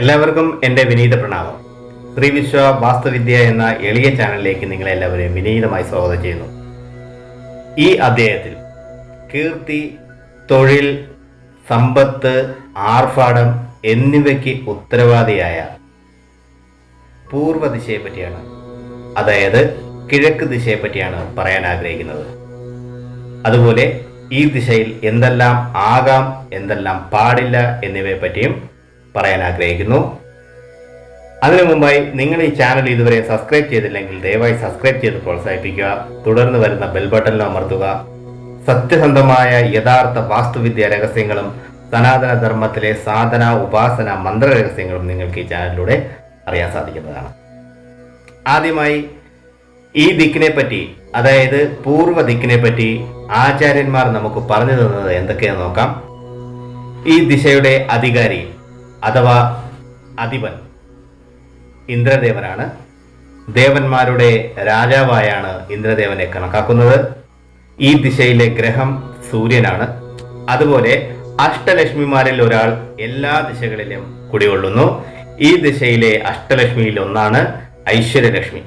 എല്ലാവർക്കും എന്റെ വിനീത പ്രണാമം. ശ്രീവിശ്വ വാസ്തുവിദ്യ എന്ന എളിയ ചാനലിലേക്ക് നിങ്ങളെ എല്ലാവരെയും വിനീതമായി സ്വാഗതം ചെയ്യുന്നു. ഈ അധ്യായത്തിൽ കീർത്തി തൊഴിൽ സമ്പത്ത് ആർഭാടം എന്നിവയ്ക്ക് ഉത്തരവാദിയായ ദിശയെ പറ്റിയാണ്. അതായത് കിഴക്ക് ദിശയെ പറ്റിയാണ് പറയാൻ ആഗ്രഹിക്കുന്നത്. അതുപോലെ ഈ ദിശയിൽ എന്തെല്ലാം ആകാം എന്തെല്ലാം പാടില്ല എന്നിവയെ പറ്റിയും പറയാൻ ആഗ്രഹിക്കുന്നു. അതിനു മുമ്പായി നിങ്ങൾ ഈ ചാനൽ ഇതുവരെ സബ്സ്ക്രൈബ് ചെയ്തില്ലെങ്കിൽ ദയവായി സബ്സ്ക്രൈബ് ചെയ്ത് പ്രോത്സാഹിപ്പിക്കുക. തുടർന്ന് വരുന്ന ബെൽ ബട്ടണിൽ അമർത്തുക. സത്യസന്ധമായ യഥാർത്ഥ വാസ്തുവിദ്യ രഹസ്യങ്ങളും സനാതന ധർമ്മത്തിലെ സാധന ഉപാസന മന്ത്ര രഹസ്യങ്ങളും നിങ്ങൾക്ക് ഈ ചാനലിലൂടെ അറിയാൻ സാധിക്കുന്നതാണ്. ആദ്യമായി ഈ ദിക്കിനെ പറ്റി അതായത് പൂർവ ദിക്കിനെ പറ്റി ആചാര്യന്മാർ നമുക്ക് പറഞ്ഞു തന്നത് എന്തൊക്കെയാണെന്ന് നോക്കാം. ഈ ദിശയുടെ അധികാരി അഥവാ അധിപൻ ഇന്ദ്രദേവനാണ്. ദേവന്മാരുടെ രാജാവായാണ് ഇന്ദ്രദേവനെ കണക്കാക്കുന്നത്. ഈ ദിശയിലെ ഗ്രഹം സൂര്യനാണ്. അതുപോലെ അഷ്ടലക്ഷ്മിമാരിൽ ഒരാൾ എല്ലാ ദിശകളിലും കുടികൊള്ളുന്നു. ഈ ദിശയിലെ അഷ്ടലക്ഷ്മിയിൽ ഒന്നാണ് ഐശ്വര്യലക്ഷ്മി.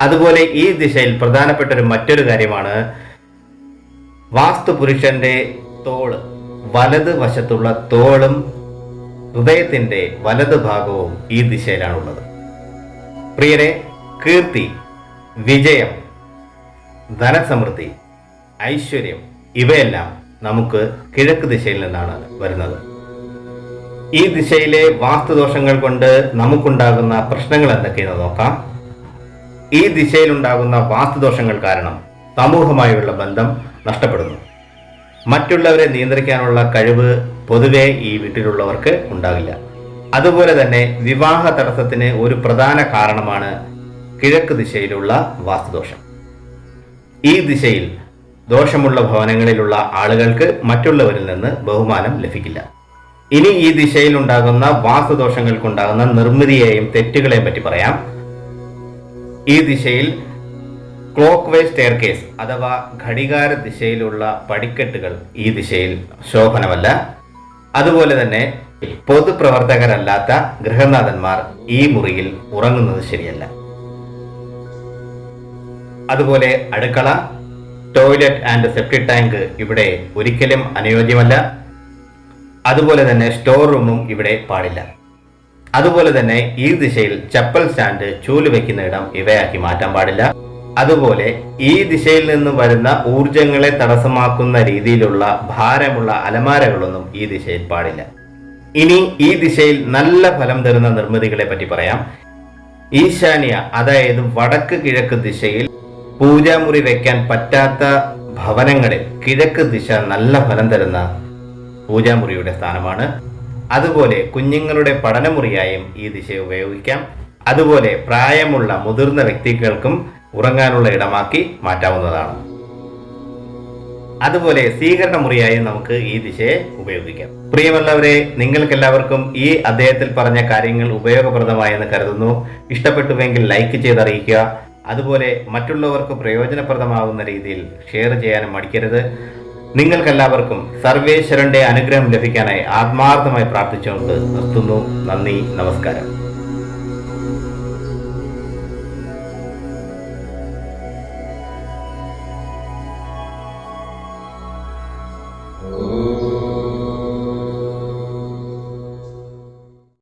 അതുപോലെ ഈ ദിശയിൽ പ്രധാനപ്പെട്ട ഒരു മറ്റൊരു കാര്യമാണ് വാസ്തുപുരുഷന്റെ തോൾ വലത് വശത്തുള്ള തോളും ഹൃദയത്തിന്റെ വലത് ഭാഗവും ഈ ദിശയിലാണുള്ളത്. പ്രിയരെ കീർത്തി വിജയം. ധനസമൃദ്ധി ഐശ്വര്യം ഇവയെല്ലാം നമുക്ക് കിഴക്ക് ദിശയിൽ നിന്നാണ് വരുന്നത്. ഈ ദിശയിലെ വാസ്തുദോഷങ്ങൾ കൊണ്ട് നമുക്കുണ്ടാകുന്ന പ്രശ്നങ്ങൾ എന്തൊക്കെയെന്ന് നോക്കാം. ഈ ദിശയിലുണ്ടാകുന്ന വാസ്തുദോഷങ്ങൾ കാരണം സമൂഹമായുള്ള ബന്ധം നഷ്ടപ്പെടുന്നു. മറ്റുള്ളവരെ നിയന്ത്രിക്കാനുള്ള കഴിവ് പൊതുവെ ഈ വീട്ടിലുള്ളവർക്ക് ഉണ്ടാകില്ല. അതുപോലെ തന്നെ വിവാഹ തടസ്സത്തിന് ഒരു പ്രധാന കാരണമാണ് കിഴക്ക് ദിശയിലുള്ള വാസ്തുദോഷം. ഈ ദിശയിൽ ദോഷമുള്ള ഭവനങ്ങളിലുള്ള ആളുകൾക്ക് മറ്റുള്ളവരിൽ നിന്ന് ബഹുമാനം ലഭിക്കില്ല. ഇനി ഈ ദിശയിൽ ഉണ്ടാകുന്ന വാസ്തുദോഷങ്ങൾക്കുണ്ടാകുന്ന നിർമ്മിതിയെയും തെറ്റുകളെയും പറ്റി പറയാം. ഈ ദിശയിൽ ക്ലോക്ക് വൈസ് സ്റ്റെയർ കേസ് അഥവാ ഘടികാര ദിശയിലുള്ള പടിക്കെട്ടുകൾ ഈ ദിശയിൽ ശോഭനമല്ല. അതുപോലെ തന്നെ പൊതുപ്രവർത്തകരല്ലാത്ത ഗൃഹനാഥന്മാർ ഈ മുറിയിൽ ഉറങ്ങുന്നത് ശരിയല്ല. അതുപോലെ അടുക്കള ടോയ്ലറ്റ് ആൻഡ് സെപ്റ്റിക് ടാങ്ക് ഇവിടെ ഒരിക്കലും അനുയോജ്യമല്ല. അതുപോലെ തന്നെ സ്റ്റോർ റൂമും ഇവിടെ പാടില്ല. അതുപോലെ തന്നെ ഈ ദിശയിൽ ചപ്പൽ സ്റ്റാൻഡ് ചൂൽ വെക്കുന്ന ഇടം ഇവയാക്കി മാറ്റാൻ പാടില്ല. അതുപോലെ ഈ ദിശയിൽ നിന്ന് വരുന്ന ഊർജങ്ങളെ തടസ്സമാക്കുന്ന രീതിയിലുള്ള ഭാരമുള്ള അലമാരകളൊന്നും ഈ ദിശയിൽ പാടില്ല. ഇനി ഈ ദിശയിൽ നല്ല ഫലം തരുന്ന നിർമ്മിതികളെ പറ്റി പറയാം. ഈശാന്യ അതായത് വടക്ക് കിഴക്ക് ദിശയിൽ പൂജാമുറി വെക്കാൻ പറ്റാത്ത ഭവനങ്ങളിൽ കിഴക്ക് ദിശ നല്ല ഫലം തരുന്ന പൂജാമുറിയുടെ സ്ഥാനമാണ്. അതുപോലെ കുഞ്ഞുങ്ങളുടെ പഠനമുറിയായും ഈ ദിശ ഉപയോഗിക്കാം. അതുപോലെ പ്രായമുള്ള മുതിർന്ന വ്യക്തികൾക്കും ഉറങ്ങാനുള്ള ഇടമാക്കി മാറ്റാവുന്നതാണ്. അതുപോലെ സ്വീകരണ മുറിയായും നമുക്ക് ഈ ദിശയെ ഉപയോഗിക്കാം. പ്രിയമുള്ളവരെ നിങ്ങൾക്കെല്ലാവർക്കും ഈ അദ്ദേഹത്തിൽ പറഞ്ഞ കാര്യങ്ങൾ ഉപയോഗപ്രദമായെന്ന് കരുതുന്നു. ഇഷ്ടപ്പെട്ടുവെങ്കിൽ ലൈക്ക് ചെയ്തറിയിക്കുക. അതുപോലെ മറ്റുള്ളവർക്ക് പ്രയോജനപ്രദമാകുന്ന രീതിയിൽ ഷെയർ ചെയ്യാനും മടിക്കരുത്. നിങ്ങൾക്കെല്ലാവർക്കും സർവേശ്വരന്റെ അനുഗ്രഹം ലഭിക്കാനായി ആത്മാർത്ഥമായി പ്രാർത്ഥിച്ചുകൊണ്ട് നിർത്തുന്നു. നന്ദി നമസ്കാരം. ഓ